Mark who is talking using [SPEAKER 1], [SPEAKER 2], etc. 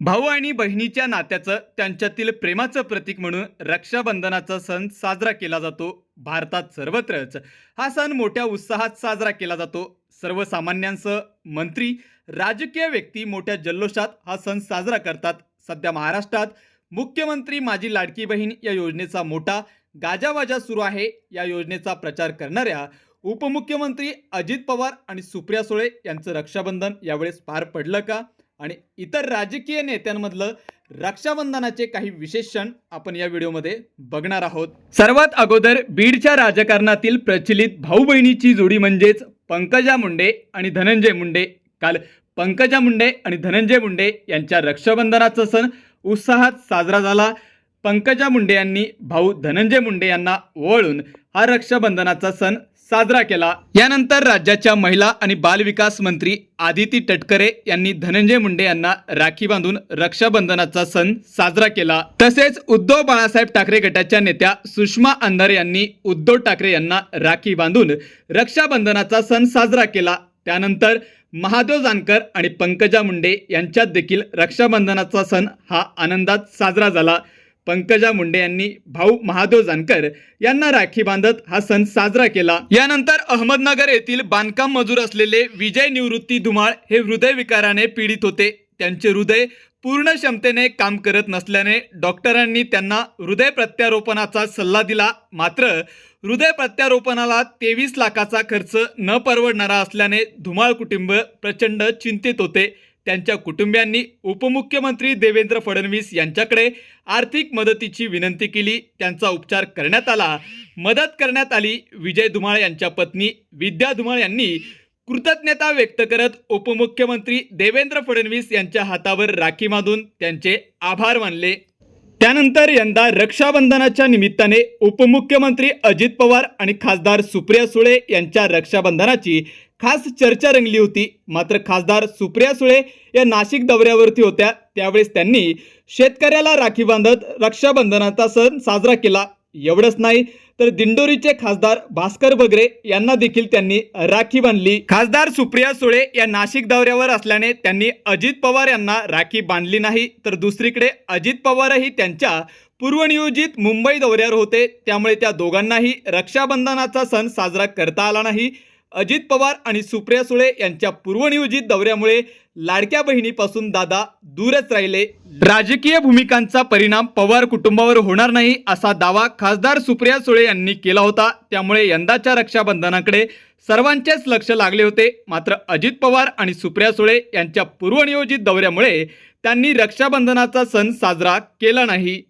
[SPEAKER 1] भाऊ आणि बहिणीच्या नात्याचं त्यांच्यातील प्रेमाचं प्रतीक म्हणून रक्षाबंधनाचा सण साजरा केला जातो भारतात सर्वत्रच. हा सण मोठ्या उत्साहात साजरा केला जातो. सर्वसामान्यांसह मंत्री राजकीय व्यक्ती मोठ्या जल्लोषात हा सण साजरा करतात. सध्या महाराष्ट्रात मुख्यमंत्री माझी लाडकी बहीण या योजनेचा मोठा गाजावाजा सुरू आहे. या योजनेचा प्रचार करणाऱ्या उपमुख्यमंत्री अजित पवार आणि सुप्रिया सुळे यांचं रक्षाबंधन यावेळेस पार पडलं का? आणि इतर राजकीय नेत्यांमधलं रक्षाबंधनाचे काही विशेष क्षण आपण या व्हिडिओमध्ये बघणार आहोत. सर्वात अगोदर बीडच्या राजकारणातील प्रचलित भाऊ बहिणीची जोडी म्हणजेच पंकजा मुंडे आणि धनंजय मुंडे. काल पंकजा मुंडे आणि धनंजय मुंडे यांच्या रक्षाबंधनाचा सण उत्साहात साजरा झाला. पंकजा मुंडे यांनी भाऊ धनंजय मुंडे यांना ओवाळून हा रक्षाबंधनाचा सण साजरा केला. यानंतर राज्याच्या महिला आणि बालविकास मंत्री आदिती तटकरे यांनी धनंजय मुंडे यांना राखी बांधून रक्षाबंधनाचा सण साजरा केला. तसेच उद्धव बाळासाहेब ठाकरे गटाच्या नेत्या सुषमा अंधारे यांनी उद्धव ठाकरे यांना राखी बांधून रक्षाबंधनाचा सण साजरा केला. त्यानंतर महादेव जानकर आणि पंकजा मुंडे यांच्यात देखील रक्षाबंधनाचा सण हा आनंदात साजरा झाला. पंकजा मुंडे यांनी भाऊ महादेव जानकर यांना राखी बांधत हा सण साजरा केला. यानंतर अहमदनगर येथील बांधकाम मजूर असलेले विजय निवृत्ती धुमाळ हे हृदयविकाराने पीडित होते. त्यांचे हृदय पूर्ण क्षमतेने काम करत नसल्याने डॉक्टरांनी त्यांना हृदय प्रत्यारोपणाचा सल्ला दिला. मात्र हृदय प्रत्यारोपणाला तेवीस लाखाचा खर्च न परवडणारा असल्याने धुमाळ कुटुंब प्रचंड चिंतित होते. त्यांच्या कुटुंबियांनी उपमुख्यमंत्री देवेंद्र फडणवीस यांच्याकडे आर्थिक मदतीची विनंती केली. त्यांचा उपचार करण्यात आला. मदत करण्यात आली. विजय धुमाळ यांच्या पत्नी विद्या धुमाळ यांनी कृतज्ञता व्यक्त करत उपमुख्यमंत्री देवेंद्र फडणवीस यांच्या हातावर राखी बांधून त्यांचे आभार मानले. त्यानंतर यंदा रक्षाबंधनाच्या निमित्ताने उपमुख्यमंत्री अजित पवार आणि खासदार सुप्रिया सुळे यांच्या रक्षाबंधनाची खास चर्चा रंगली होती. मात्र खासदार सुप्रिया सुळे या नाशिक दौऱ्यावरती होत्या. त्यावेळेस त्यांनी शेतकऱ्याला राखी बांधत रक्षाबंधनाचा सण साजरा केला. एवढंच नाही तर दिंडोरीचे खासदार भास्कर बगरे यांना देखील त्यांनी राखी बांधली. खासदार सुप्रिया सुळे या नाशिक दौऱ्यावर असल्याने त्यांनी अजित पवार यांना राखी बांधली नाही. तर दुसरीकडे अजित पवारही त्यांच्या पूर्वनियोजित मुंबई दौऱ्यावर होते. त्यामुळे त्या दोघांनाही रक्षाबंधनाचा सण साजरा करता आला नाही. अजित पवार आणि सुप्रिया सुळे यांच्या पूर्वनियोजित दौऱ्यामुळे लाडक्या बहिणीपासून दादा दूरच राहिले. राजकीय भूमिकांचा परिणाम पवार कुटुंबावर होणार नाही असा दावा खासदार सुप्रिया सुळे यांनी केला होता. त्यामुळे यंदाच्या रक्षाबंधनाकडे सर्वांचेच लक्ष लागले होते. मात्र अजित पवार आणि सुप्रिया सुळे यांच्या पूर्वनियोजित दौऱ्यामुळे त्यांनी रक्षाबंधनाचा सण साजरा केला नाही.